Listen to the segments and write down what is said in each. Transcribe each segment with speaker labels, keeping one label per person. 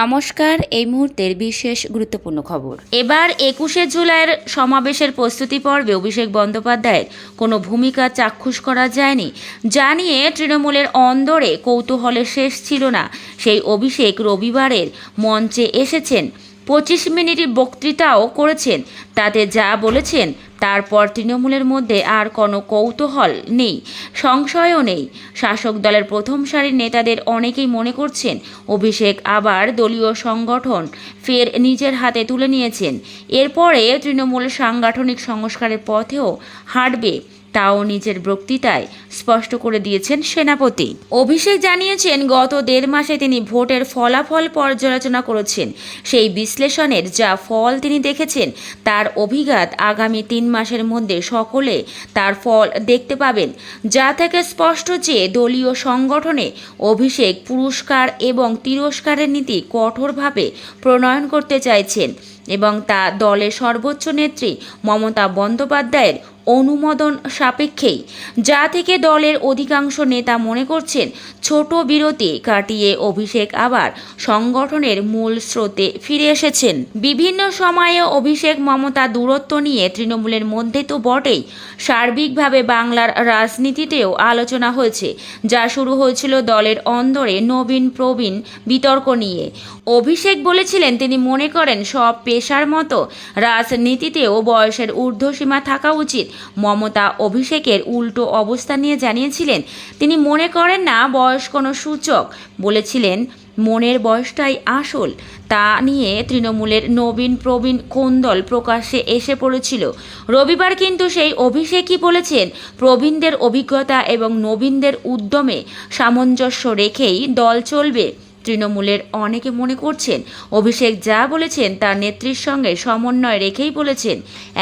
Speaker 1: নমস্কার, এই মুহূর্তের বিশেষ গুরুত্বপূর্ণ খবর। এবার একুশে জুলাইয়ের সমাবেশের প্রস্তুতি পর্বে অভিষেক বন্দ্যোপাধ্যায়ের কোনো ভূমিকা চাক্ষুষ করা যায়নি। জানিয়ে তৃণমূলের অন্দরে কৌতূহলের শেষ ছিল না। সেই অভিষেক রবিবারের মঞ্চে এসেছেন। পঁচিশ মিনিট বক্তৃতাও করেছেন। তাতে যা বলেছেন তারপর তৃণমূলের মধ্যে আর কোনো কৌতূহল নেই, সংশয়ও নেই। শাসক দলের প্রথম সারির নেতাদের অনেকেই মনে করছেন, অভিষেক আবার দলীয় সংগঠন ফের নিজের হাতে তুলে নিয়েছেন। এরপরে তৃণমূল সাংগঠনিক সংস্কারের পথেও হাঁটবে তাও নিজের বক্তৃতায় স্পষ্ট করে দিয়েছেন সেনাপতি। অভিষেক জানিয়েছেন, গত দেড় মাসে তিনি ভোটের ফলাফল পর্যালোচনা করেছেন। সেই বিশ্লেষণের যা ফল তিনি দেখেছেন, তার অভিঘাত আগামী তিন মাসের মধ্যে সকলে তার ফল দেখতে পাবেন। যা থেকে স্পষ্ট যে দলীয় সংগঠনে অভিষেক পুরস্কার এবং তিরস্কারের নীতি কঠোরভাবে প্রণয়ন করতে চাইছেন এবং তা দলের সর্বোচ্চ নেত্রী মমতা বন্দ্যোপাধ্যায়ের অনুমোদন সাপেক্ষেই। যা থেকে দলের অধিকাংশ নেতা মনে করছেন, ছোট বিরতি কাটিয়ে অভিষেক আবার সংগঠনের মূল স্রোতে ফিরে এসেছেন। বিভিন্ন সময়ে অভিষেক মমতা দূরত্ব নিয়ে তৃণমূলের মধ্যে তো বটেই। সার্বিকভাবে বাংলার রাজনীতিতেও আলোচনা হয়েছে, যা শুরু হয়েছিল দলের অন্দরে নবীন প্রবীণ বিতর্ক নিয়ে। অভিষেক বলেছিলেন, তিনি মনে করেন, সব পেশার মতো রাজনীতিতেও বয়সের ঊর্ধ্বসীমা থাকা উচিত। মমতা অভিষেকের উল্টো অবস্থা নিয়ে জানিয়েছিলেন। তিনি মনে করেন না বয়স কোনো সূচক। বলেছিলেন, মনের বয়সটাই আসল। তা নিয়ে তৃণমূলের নবীন প্রবীণ কোন্দল প্রকাশ্যে এসে পড়েছিল। রবিবার কিন্তু সেই অভিষেকই বলেছেন, প্রবীণদের অভিজ্ঞতা এবং নবীনদের উদ্যমে সামঞ্জস্য রেখেই দল চলবে। তৃণমূলের অনেকে মনে করছেন, অভিষেক যা বলেছেন তার নেত্রীর সঙ্গে সমন্বয় রেখেই বলেছেন।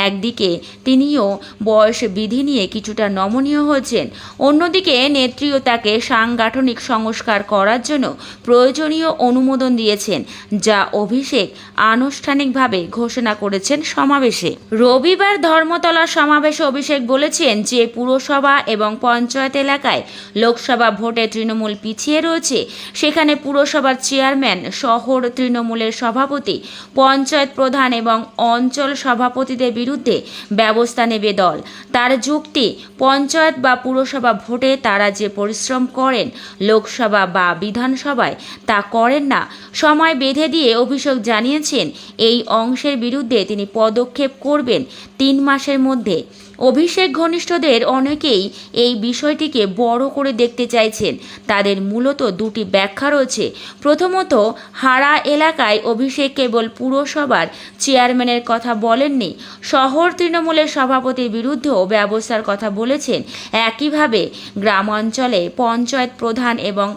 Speaker 1: একদিকে তিনিও বয়স বিধি নিয়ে কিছুটা নমনীয় হয়েছেন, অন্যদিকে নেত্রীও তাকে সাংগঠনিক সংস্কার করার জন্য প্রয়োজনীয় অনুমোদন দিয়েছেন, যা অভিষেক আনুষ্ঠানিকভাবে ঘোষণা করেছেন সমাবেশে। রবিবার ধর্মতলা সমাবেশে অভিষেক বলেছেন যে, পুরসভা এবং পঞ্চায়েত এলাকায় লোকসভা ভোটে তৃণমূল পিছিয়ে রয়েছে, সেখানে পুরসভার চেয়ারম্যান শহর তৃণমূলের সভাপতি, পঞ্চায়েত প্রধান এবং অঞ্চল সভাপতিদের বিরুদ্ধে ব্যবস্থা নেবে দল। তার যুক্তি, পঞ্চায়েত বা পুরসভা ভোটে তারা যে পরিশ্রম করেন লোকসভা বা বিধানসভায় তা করেন না। সময় বেঁধে দিয়ে অভিষেক জানিয়েছেন, এই অংশের বিরুদ্ধে তিনি পদক্ষেপ করবেন তিন মাসের মধ্যে। অভিষেক ঘনিষ্ঠদের অনেকেই এই বিষয়টিকে বড় করে দেখতে চাইছেন। তাদের মূলত দুটি ব্যাখ্যা রয়েছে। প্রথমত হাড়া এলাকায় অভিষেক কেবল পুরসভার চেয়ারম্যানের কথা বলেননি, শহর তৃণমূলের সভাপতির বিরুদ্ধেও ব্যবস্থার কথা বলেছেন। একইভাবে গ্রাম অঞ্চলে পঞ্চায়েত প্রধান এবং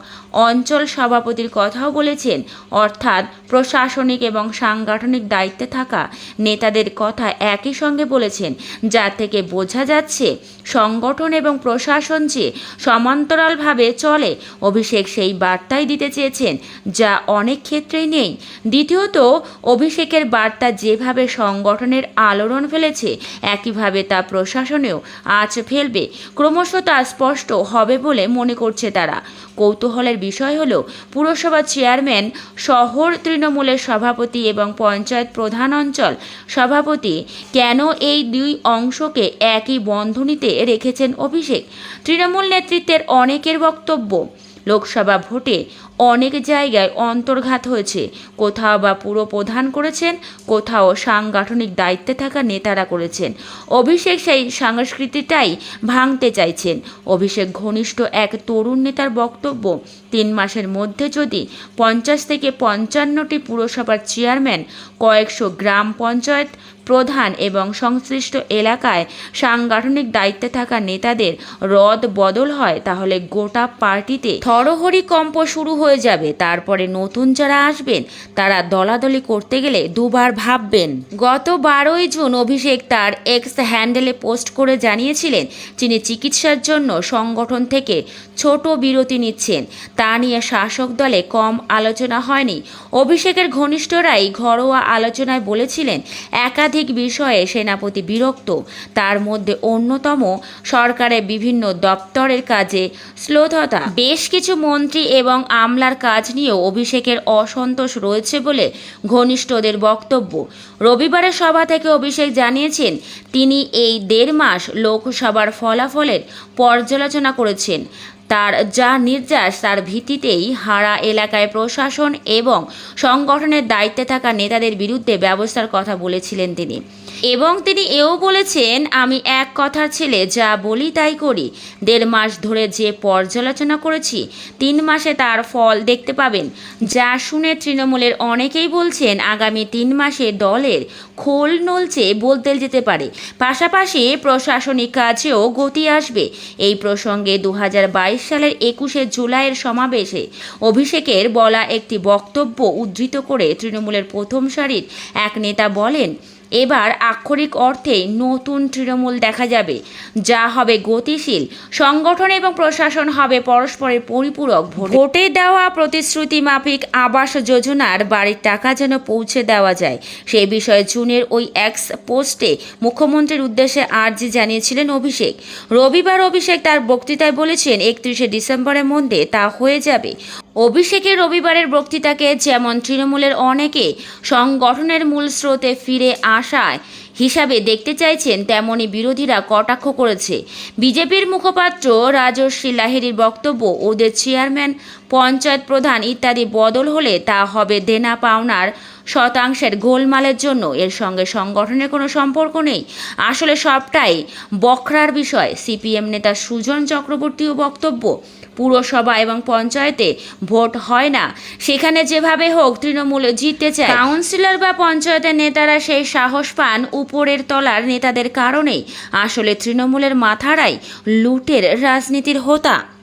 Speaker 1: অঞ্চল সভাপতির কথাও বলেছেন, অর্থাৎ প্রশাসনিক এবং সাংগঠনিক দায়িত্বে থাকা নেতাদের কথা একই সঙ্গে বলেছেন যা থেকে বোঝা যাচ্ছে, সংগঠন এবং প্রশাসন যে সমান্তরালভাবে চলে, অভিষেক সেই বার্তাই দিতে চেয়েছেন। যা অনেক ক্ষেত্রেই নেই। দ্বিতীয়ত, অভিষেকের বার্তা যেভাবে সংগঠনের আলোড়ন ফেলেছে, একইভাবে তা প্রশাসনেও আজ ফেলবে। ক্রমশ তা স্পষ্ট হবে বলে মনে করছে তারা। কৌতূহলের বিষয় হল, পুরসভা চেয়ারম্যান, শহর তৃণমূলের সভাপতি এবং পঞ্চায়েত প্রধান অঞ্চল সভাপতি কেন এই দুই অংশকে একই বন্ধনীতে রেখেছেন অভিষেক? তৃণমূল নেতৃত্বের অনেকের বক্তব্য লোকসভা ভোটে অনেক জায়গায় অন্তর্ঘাত হয়েছে। কোথাও বা পুরো প্রধান করেছেন, কোথাও সাংগঠনিক দায়িত্বে থাকা নেতারা করেছেন। অভিষেক সেই সংস্কৃতিটাই ভাঙতে চাইছেন। অভিষেক ঘনিষ্ঠ এক তরুণ নেতার বক্তব্য, তিন মাসের মধ্যে যদি পঞ্চাশ থেকে পঞ্চান্নটি পুরসভার চেয়ারম্যান, কয়েকশো গ্রাম পঞ্চায়েত প্রধান এবং সংশ্লিষ্ট এলাকায় সাংগঠনিক দায়িত্বে থাকা নেতাদের রদ বদল হয়, তাহলে গোটা পার্টিতে থরহরি কম্প শুরু হয়ে যাবে। তারপরে নতুন যারা আসবেন, তারা দলাদলি করতে গেলে দুবার ভাববেন। গত বারোই জুন অভিষেক তার এক্স হ্যান্ডেলে পোস্ট করে জানিয়েছিলেন তিনি চিকিৎসার জন্য সংগঠন থেকে ছোট বিরতি নিচ্ছেন, তা নিয়ে শাসক দলে কম আলোচনা হয়নি। অভিষেকের ঘনিষ্ঠরাই ঘরোয়া আলোচনায় বলেছিলেন, একাধিক বিষয়ে সেনাপতি বিরক্ত। তার মধ্যে অন্যতম সরকারের বিভিন্ন দপ্তরের কাজে শ্লোথতা বেশ কিছু মন্ত্রী এবং আমলার কাজ নিয়েও অভিষেকের অসন্তোষ রয়েছে বলে ঘনিষ্ঠদের বক্তব্য। রবিবারের সভা থেকে অভিষেক জানিয়েছেন, তিনি এই দেড় মাস লোকসভার ফলাফলের পর্যালোচনা করেছেন। তার যা নির্যাস তার ভিত্তিতেই হাড়া এলাকায় প্রশাসন এবং সংগঠনের দায়িত্বে থাকা নেতাদের বিরুদ্ধে ব্যবস্থার কথা বলেছিলেন তিনি। এবং তিনি এও বলেছেন, আমি এক কথার ছেলে, যা বলি তাই করি। দেড় মাস ধরে যে পর্যালোচনা করেছি, তিন মাসে তার ফল দেখতে পাবেন। যা শুনে তৃণমূলের অনেকেই বলছেন, আগামী তিন মাসে দলের খোল নলচে বলতে যেতে পারে। পাশাপাশি প্রশাসনিক কাজেও গতি আসবে। এই প্রসঙ্গে দু হাজার বাইশ সালের একুশে জুলাইয়ের সমাবেশে অভিষেকের বলা একটি বক্তব্য উদ্ধৃত করে তৃণমূলের প্রথম সারির এক নেতা বলেন এবার আক্ষরিক অর্থে নতুন তৃণমূল দেখা যাবে। যা হবে গতিশীল, সংগঠন এবং প্রশাসন হবে পরস্পরের পরিপূরক ভোটে। দেওয়া প্রতিশ্রুতি মাফিক আবাস যোজনার বাড়ির টাকা যেন পৌঁছে দেওয়া যায়। সেই বিষয়ে জুনের ওই এক্স পোস্টে মুখ্যমন্ত্রীর উদ্দেশ্যে আর্জি জানিয়েছিলেন অভিষেক। রবিবার অভিষেক তার বক্তৃতায় বলেছেন, একত্রিশে ডিসেম্বরের মধ্যে তা হয়ে যাবে। অভিষেকের রবিবারের বক্তৃতাকে যেমন তৃণমূলের অনেকে সংগঠনের মূল স্রোতে ফিরে আসায় হিসাবে দেখতে চাইছেন, তেমনি বিরোধীরা কটাক্ষ করেছে। বিজেপির মুখপাত্র রাজশ্রী লাহিড়ির বক্তব্য, ওদের চেয়ারম্যান, পঞ্চায়েত প্রধান ইত্যাদি বদল হলে তা হবে দেনা পাওনার শতাংশের গোলমালের জন্য। এর সঙ্গে সংগঠনের কোনো সম্পর্ক নেই। আসলে সবটাই বখরার বিষয়। সিপিএম নেতা সুজন চক্রবর্তীও বক্তব্য পুরসভা এবং পঞ্চায়েতে ভোট হয় না। সেখানে যেভাবে হোক তৃণমূলে জিততে চায়। কাউন্সিলর বা পঞ্চায়েতের নেতারা সেই সাহস পান উপরের তলার নেতাদের কারণেই আসলে তৃণমূলের মাথারাই লুটের রাজনীতির হোতা।